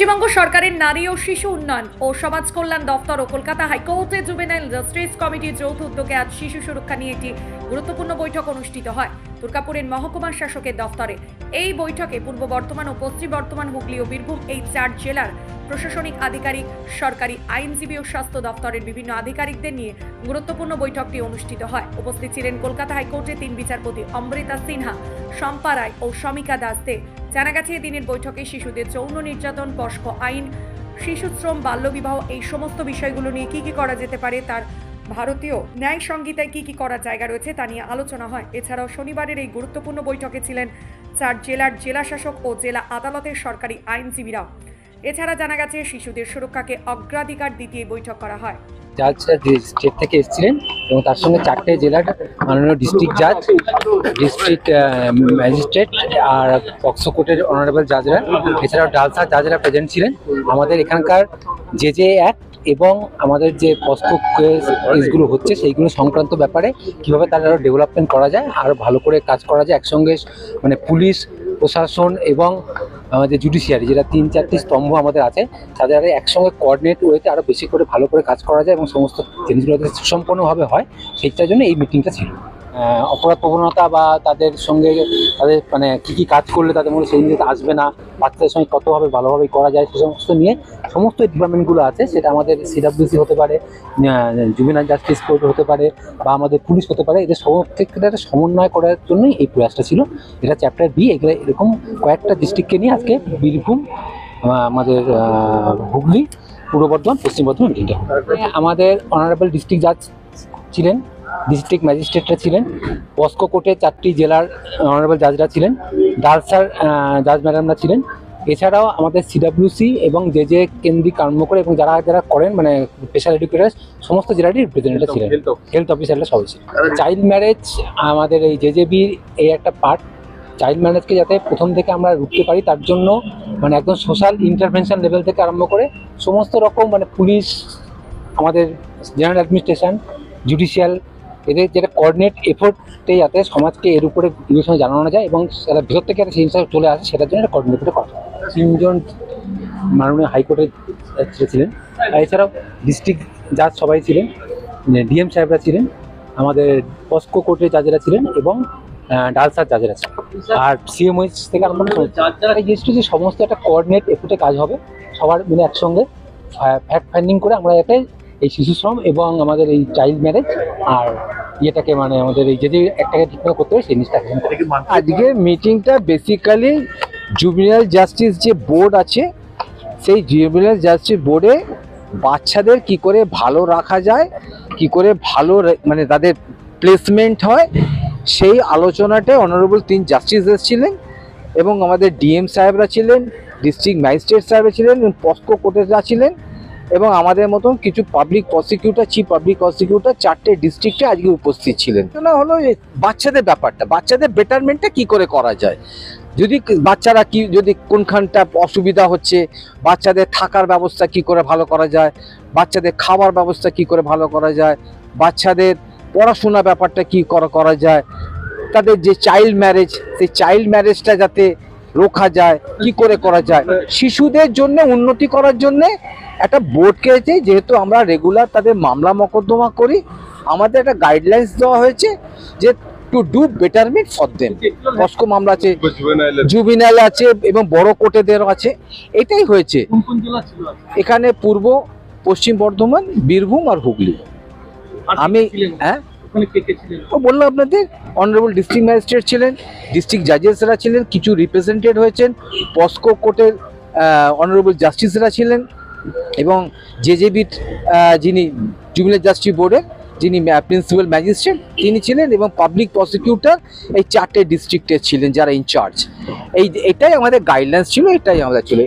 পশ্চিমবঙ্গ সরকারের নারী ও শিশু উন্নয়ন ও সমাজ কল্যাণ দফতর ও কলকাতা হাইকোর্টে জুবেনাইল জাস্টিস কমিটির যৌথ উদ্যোগে আজ শিশু সুরক্ষা নিয়ে একটি গুরুত্বপূর্ণ বৈঠক অনুষ্ঠিত হয়। দুর্গাপুরের মহকুমা শাসকের দফতরে এই বৈঠকে পূর্ব বর্ধমান ও পশ্চিম বর্ধমান, হুগলি ও বীরভূম এই চার জেলার প্রশাসনিক আধিকারিক, সরকারি আইনজীবী ও স্বাস্থ্য দপ্তরের বিভিন্ন আধিকারিকদের নিয়ে গুরুত্বপূর্ণ বৈঠকটি অনুষ্ঠিত হয়। উপস্থিত ছিলেন কলকাতা হাইকোর্টের তিন বিচারপতি অমৃতা সিনহা শম্পা রায় ও শমিকা দাস দে জানা গেছে, এদিনের বৈঠকে শিশুদের যৌন নির্যাতন পস্ক আইন, শিশুশ্রম, বাল্যবিবাহ এই সমস্ত বিষয়গুলো নিয়ে কি কি করা যেতে পারে, তার ভারতীয় ন্যায় সংহিতায় কি কি করার জায়গা রয়েছে তা নিয়ে আলোচনা হয়। এছাড়াও শনিবারের এই গুরুত্বপূর্ণ বৈঠকে ছিলেন চার জেলার জেলাশাসক ও জেলা আদালতের সরকারি আইনজীবীরাও। এছাড়া জানা গেছে, শিশুদের সুরক্ষাকে অগ্রাধিকার দিতে বৈঠক করা হয়। থেকে এসেছিলেন এবং তার সঙ্গে চারটে জেলার মাননীয় ডিস্ট্রিক্ট জাজ ডিস্ট্রিক্ট ম্যাজিস্ট্রেট আর পক্সো কোর্টের অনারেবল জাজরা এছাড়াও ডালসা জাজরা প্রেজেন্ট ছিলেন। আমাদের এখানকার যে যে অ্যাক্ট এবং আমাদের যে পস্কো কেসগুলো হচ্ছে, সেইগুলো সংক্রান্ত ব্যাপারে কীভাবে তার আরও ডেভেলপমেন্ট করা যায় আরও ভালো করে কাজ করা যায়, একসঙ্গে মানে পুলিশ, প্রশাসন এবং আমাদের জুডিশিয়ারি যেটা তিন চারটি স্তম্ভ আমাদের আছে, তাদের আরে একসঙ্গে কোঅর্ডিনেট ওয়েতে আরও বেশি করে ভালো করে কাজ করা যায় এবং সমস্ত জিনিসগুলো সুসম্পন্নভাবে হয়, সেইটার জন্য এই মিটিংটা ছিল। অপরাধ প্রবণতা বা তাদের সঙ্গে তাদের মানে কি কি কাজ করলে তাদের মধ্যে সেই জিনিস আসবে না, বাচ্চাদের সঙ্গে কতভাবে ভালোভাবে করা যায় সে সমস্ত নিয়ে সমস্ত ডিপার্টমেন্টগুলো আছে, সেটা আমাদের সিডাব্লিউসি হতে পারে জুবিনাল জাস্টিস কোর্ট হতে পারে বা আমাদের পুলিশ হতে পারে, এদের প্রত্যেকটা একটা সমন্বয় করার জন্যই এই প্রয়াসটা ছিল। এটা চ্যাপ্টার বি এগুলো এরকম কয়েকটা ডিস্ট্রিক্টকে নিয়ে আজকে বীরভূম আমাদের হুগলি, পূর্ব বর্ধমান, পশ্চিম বর্ধমান আমাদের অনারেবল ডিস্ট্রিক্ট জাজ ছিলেন ডিস্ট্রিক্ট ম্যাজিস্ট্রেটরা ছিলেন পস্কো কোর্টে চারটি জেলার অনারেবল জাজরা ছিলেন ডালসার জাজ ম্যাডামরা ছিলেন। এছাড়াও আমাদের সিডাব্লিউসি এবং যে যে কেন্দ্রিক কর্ম করে এবং যারা যারা করেন মানে স্পেশাল এডুকেটার সমস্ত জেলারই রিপ্রেজেন্টেটিভ ছিলেন। হেলথ অফিসাররা সবাই ছিলেন। চাইল্ড ম্যারেজ আমাদের এই জে জে বির এই একটা পার্ট চাইল্ড ম্যারেজকে যাতে প্রথম থেকে আমরা রুখতে পারি তার জন্য মানে একদম সোশ্যাল ইন্টারভেনশন লেভেল থেকে আরম্ভ করে সমস্ত রকম মানে পুলিশ আমাদের জেনারেল অ্যাডমিনিস্ট্রেশন জুডিশিয়াল এদের যেটা কোঅর্ডিনেট এফোর্টে যাতে সমাজকে এর উপরে বিবেচনা জানানো যায় এবং সেটা ভেতর থেকে একটা সেই জিনিসটা চলে আসে সেটার জন্য একটা কোঅর্ডিনেট হয়। তিনজন মাননীয় হাইকোর্টের ছিলেন আর এছাড়াও ডিস্ট্রিক্ট জাজ সবাই ছিলেন ডিএম সাহেবরা ছিলেন আমাদের পস্কো কোর্টের জাজেরা ছিলেন এবং ডালসার জাজেরা ছিলেন আর সিএমওএইচ থেকে। এই জিনিসটা যে সমস্ত একটা কোঅর্ডিনেট এফোর্টে কাজ হবে সবার মিলে একসঙ্গে ফ্যাক্ট ফাইন্ডিং করে আমরা যাতে এই শিশু শ্রম এবং আমাদের এই চাইল্ড ম্যারেজ আর ইয়েটাকে মানে আমাদের এই যে যে একটাকে ঠিকঠাক করতে হবে সেই জিনিসটা আজকে মিটিংটা বেসিক্যালি জুবিনাল জাস্টিস যে বোর্ড আছে, সেই জুবিনাল জাস্টিস বোর্ডে বাচ্চাদের কি করে ভালো রাখা যায়, কি করে ভালো মানে তাদের প্লেসমেন্ট হয়, সেই আলোচনাতে অনারেবল তিন জাস্টিস ছিলেন এবং আমাদের ডিএম সাহেবরা ছিলেন ডিস্ট্রিক্ট ম্যাজিস্ট্রেট সাহেবরা ছিলেন, এবং পস্কো কোর্টেরা ছিলেন এবং আমাদের মতন কিছু public prosecutor chief public prosecutor চারটে ডিস্ট্রিক্টে আজকে উপস্থিত ছিলেন। না হলো বাচ্চাদের ব্যাপারটা, বাচ্চাদের বেটারমেন্টটা কি করে করা যায়? যদি বাচ্চারা কি, যদি কোনখানটা অসুবিধা হচ্ছে, বাচ্চাদের থাকার ব্যবস্থা কি করে ভালো করা যায়? বাচ্চাদের খাবার ব্যবস্থা কি করে ভালো করা যায়? বাচ্চাদের পড়াশোনা ব্যাপারটা কি করা করা যায়? তাদের যে চাইল্ড ম্যারেজ সেই চাইল্ড ম্যারেজটা যাতে রোখা যায়, কি করে করা যায়? শিশুদের জন্য উন্নতি করার জন্য একটা বোর্ডকে যেহেতু আমরা রেগুলার তাদের মামলা মকদ্দমা করি আমাদের একটা গাইডলাইন্স দেওয়া হয়েছে যে to do betterment for them Costco মামলা আছে জুবিনাল আছে এবং বড় কোর্টেদেরও আছে। এটাই হয়েছে। এখানে পূর্ব পশ্চিম বর্ধমান বীরভূম আর হুগলি। আমি হ্যাঁ? ও বললাম আপনাদের অনারেবল ডিস্ট্রিক্ট ম্যাজিস্ট্রেট ছিলেন ডিস্ট্রিক্ট জাজেসরা ছিলেন কিছু রিপ্রেজেন্টেড হয়েছেন পস্কো কোর্টের অনারেবল জাস্টিসরা ছিলেন এবং জেজেবির যিনি জুবিনাল জাস্টিস বোর্ডের যিনি প্রিন্সিপাল ম্যাজিস্ট্রেট তিনি ছিলেন এবং পাবলিক প্রসিকিউটর এই চারটে ডিস্ট্রিক্টের ছিলেন যারা ইনচার্জ এই, এটাই আমাদের গাইডলাইন্স ছিল, এটাই আমাদের ছিল